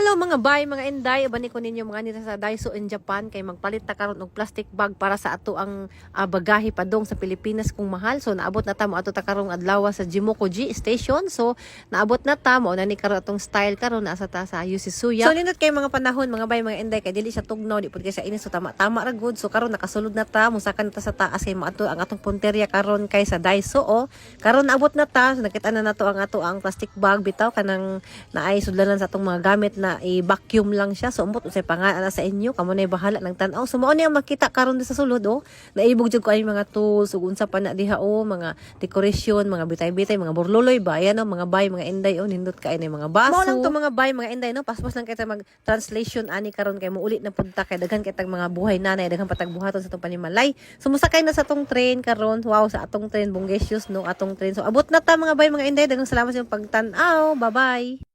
Hello mga bay, mga inday, ubani ko ninyo mga nila sa Daiso in Japan kay magpalit ta karon og plastic bag para sa ato ang ah, bagahe padong sa Pilipinas kung mahal. So naabot na ta mo ato ta karong adlaw sa Jimokoji station. So naabot na ta mo na ni karon atong style karon na sa ta sa Yusisuya. So nindot kay mga panahon mga bay, mga inday kay dili siya tugnaw, di pud kay sa inis so tama tama ra good. So karon nakasulod na ta, musakan ta sa taas kay maato ang atong punterya karon kay sa Daiso o. Karon naabot na ta, so nakita na nato ang ato ang plastic bag bitaw kanang naay sudlanan sa atong mga gamit na i-vacuum lang siya. So, umot usay pangalan na sa inyo. Kamo na bahala ng tanaw. So, mao niya makita karon sa sulod, oh. Naibog jud ko ay mga tools, ug unsa pa na diha, oh. Mga decoration, mga bitay-bitay, mga burluloy ba? Ayan, oh. Mga bay, mga inday, oh. Nindot ka na mga baso. Mao lang to mga bay, mga inday, no. Paspas lang kita mag-translation ani karon kay mo ulit na punta kay daghan kitag mga buhay nanay, daghan patag buhaton sa atong panimalay. So, musakay na sa atong train karon. Wow, sa atong train, bonggesyos, no. Atong train. So, abot na ta mga bay, mga inday. Daghang salamat sa pagtan-aw. Bye-bye.